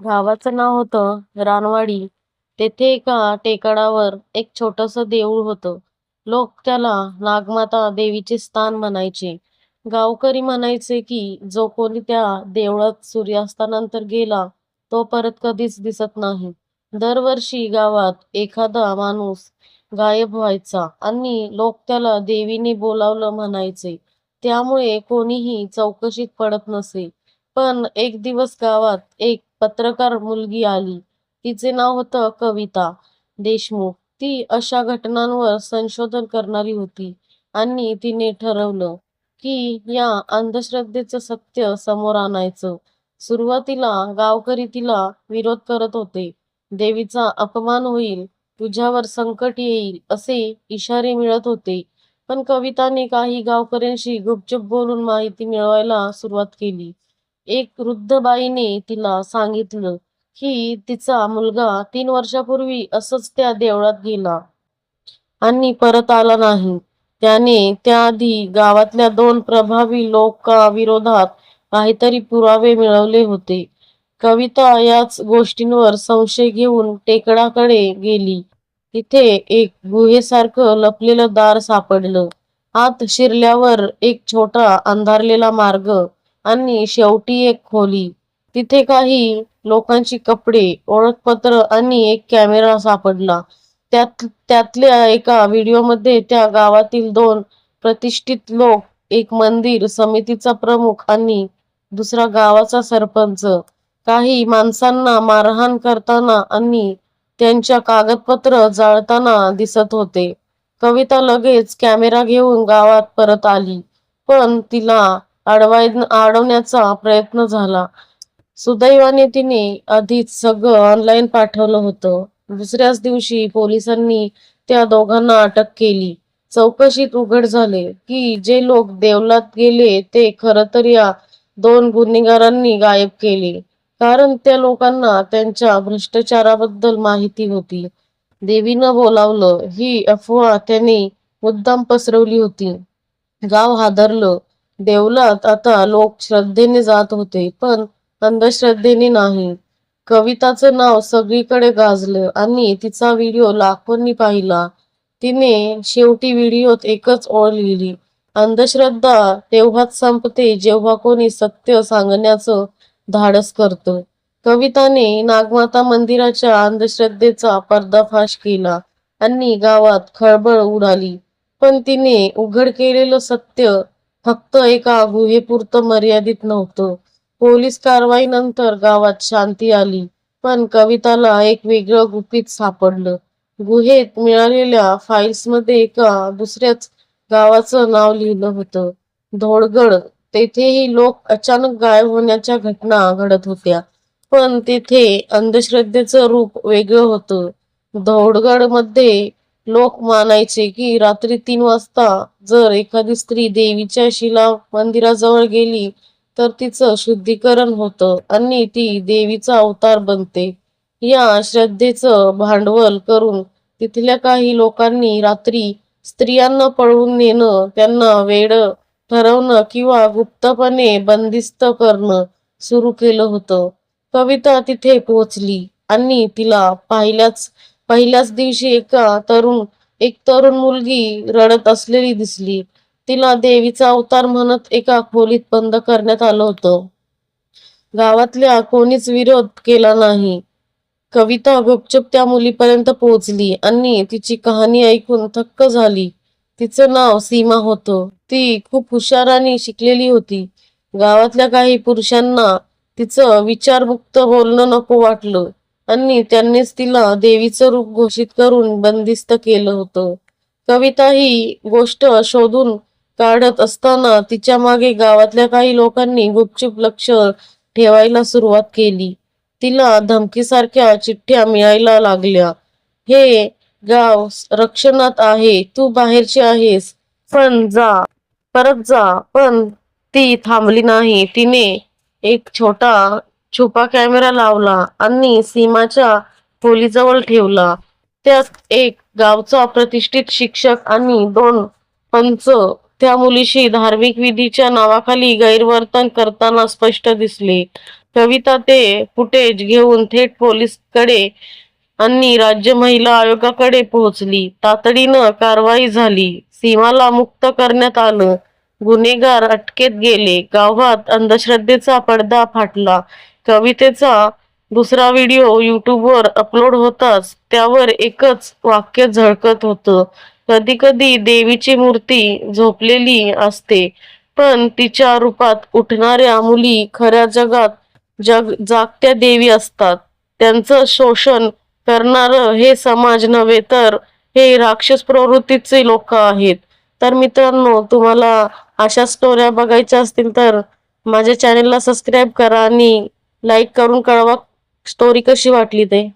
गावाचं नाव होतं रानवाडी. तेथे एका टेकडावर एक छोटंसं देऊळ होतं. लोक त्याला नागमाता देवीचे स्थान म्हणायचे. गावकरी म्हणायचे की जो कोणी त्या देवळात सूर्यास्तानंतर गेला तो परत कधीच दिसत नाही. दरवर्षी गावात एखादा माणूस गायब व्हायचा आणि लोक त्याला देवीने बोलावलं म्हणायचे. त्यामुळे कोणीही चौकशीत पडत नसे. पण एक दिवस गावात एक पत्रकार मुलगी आली. तिचे नाव होतं कविता देशमुख. ती अशा घटनांवर संशोधन करणारी होती आणि तिने ठरवलं की या अंधश्रद्धेचं सत्य समोर आणायचं. सुरुवातीला गावकरी तिला विरोध करत होते. देवीचा अपमान होईल, तुझ्यावर संकट येईल असे इशारे मिळत होते. पण कविताने काही गावकऱ्यांशी गुपचूप बोलून माहिती मिळवायला सुरुवात केली. एक वृद्ध बाईने तिला सांगितलं की तिचा मुलगा तीन वर्षापूर्वी असंच त्या देवळात गेला आणि परत आला नाही. त्याने त्याआधी गावातल्या दोन प्रभावी लोकांविरोधात काहीतरी पुरावे मिळवले होते. कविता याच गोष्टींवर संशय घेऊन टेकडाकडे गेली. तिथे एक गुहेसारखं लपलेलं दार सापडलं. आत शिरल्यावर एक छोटा अंधारलेला मार्ग आणि शेवटी एक खोली. तिथे काही लोकांची कपडे, ओळखपत्र आणि एक कॅमेरा सापडला. त्यात त्यातल्या एका व्हिडिओमध्ये त्या गावातील दोन प्रतिष्ठित लोक, एक मंदिर समितीचा प्रमुख आणि दुसरा गावाचा सरपंच, काही माणसांना मारहाण करताना आणि त्यांच्या कागदपत्र जाळताना दिसत होते. कविता लगेच कॅमेरा घेऊन गावात परत आली. पण तिला अडवाय अडवण्याचा प्रयत्न झाला. सुदैवाने तिने आधीच सगळं ऑनलाईन पाठवलं होतं. दुसऱ्याच दिवशी पोलिसांनी त्या दोघांना अटक केली. चौकशीत उघड झाले की जे लोक देवलात गेले ते खरं तर या दोन गुन्हेगारांनी गायब केले. कारण त्या लोकांना त्यांच्या भ्रष्टाचाराबद्दल माहिती होती. देवीनं बोलावलं ही अफवा त्याने मुद्दाम पसरवली होती. गाव हादरलं. देवळात आता लोक श्रद्धेने जात होते पण अंधश्रद्धेने नाही. कविताचं नाव सगळीकडे गाजलं आणि तिचा व्हिडिओ लाखोंनी पाहिला. तिने शेवटी व्हिडिओत एकच ओळ लिहिली, अंधश्रद्धा तेव्हाच संपते जेव्हा कोणी सत्य सांगण्याचं धाडस करतं. कविताने नागमाता मंदिराच्या अंधश्रद्धेचा पर्दाफाश केला आणि गावात खळबळ उडाली. पण तिने उघड केलेलं सत्य फक्त एका गुहेपुरतं मर्यादित नव्हतं. पोलीस कारवाईनंतर गावात शांती आली. पण कविताला एक वेगळं गुपित सापडलं. गुहेत मिळालेल्या फाईल्समध्ये एका दुसऱ्याच गावाचं नाव लिहिलं होतं, धोडगड. तेथेही लोक अचानक गायब होण्याच्या घटना घडत होत्या. पण तेथे अंधश्रद्धेचं रूप वेगळं होतं. धोडगडमध्ये लोक मानायचे की रात्री तीन वाजता जर एखादी स्त्री देवीच्या शिला मंदिराजवळ गेली तर तिचं शुद्धीकरण होतं आणि ती देवीचा अवतार बनते. या श्रद्धेचं भांडवल करून तिथल्या काही लोकांनी रात्री स्त्रियांना पळवून नेणं, त्यांना वेळ ठरवणं किंवा गुप्तपणे बंदिस्त करणं सुरू केलं होतं. कविता तिथे पोहोचली आणि तिला पाहिल्याच पहिल्याच दिवशी एका तरुण एक तरुण मुलगी रडत असलेली दिसली. तिला देवीचा अवतार म्हणत एका खोलीत बंद करण्यात आलं होतं. गावातल्या कोणीच विरोध केला नाही. कविता गुपचुप त्या मुलीपर्यंत पोहोचली आणि तिची कहाणी ऐकून थक्क झाली. तिचं नाव सीमा होतं. ती खूप हुशार आणि शिकलेली होती. गावातल्या काही पुरुषांना तिचं विचारमुक्त बोलणं नको वाटलं आणि त्यांनीच तिला देवीचं रूप घोषित करून बंदिस्त केलं होतं. कविता ही गोष्ट शोधून काढत असताना तिच्यामागे गावातल्या काही लोकांनी गुपचूप लक्ष ठेवायला सुरुवात केली. तिला धमकीसारख्या चिठ्ठ्या मिळायला लागल्या. हे गाव रक्षणात आहे. तू बाहेरची आहेस. पण जा. परत जा. पण ती थांबली नाही. तिने एक छोटा छुपा कॅमेरा लावला आणि सीमाच्या खोलीजवळ ठेवला. त्यात एक गावचा प्रतिष्ठित शिक्षक आणि दोन पंच. त्या मुलीशी धार्मिक विधीच्या नावाखाली गैरवर्तन करताना स्पष्ट दिसले. कविता ते फुटेज घेऊन थेट पोलीसकडे आणि राज्य महिला आयोगाकडे पोहोचली. तातडीनं कारवाई झाली. सीमाला मुक्त करण्यात आलं. गुन्हेगार अटकेत गेले. गावात अंधश्रद्धेचा पडदा फाटला. कवितेचा दुसरा व्हिडिओ युट्यूबवर अपलोड होताच त्यावर एकच वाक्य झळकत होतं. कधी कधी देवीची मूर्ती झोपलेली असते पण तिच्या रूपात उठणाऱ्या मुली खऱ्या जगात जग जागत्या देवी असतात. त्यांचं शोषण करणारं हे समाज नव्हे तर हे राक्षस प्रवृत्तीचे लोक आहेत. तर मित्रांनो तुम्हाला अशा स्टोऱ्या बघायच्या असतील तर माझ्या चॅनेलला सबस्क्राईब करा आणि लाईक करून कळवा. स्टोरी कशी वाटली ते?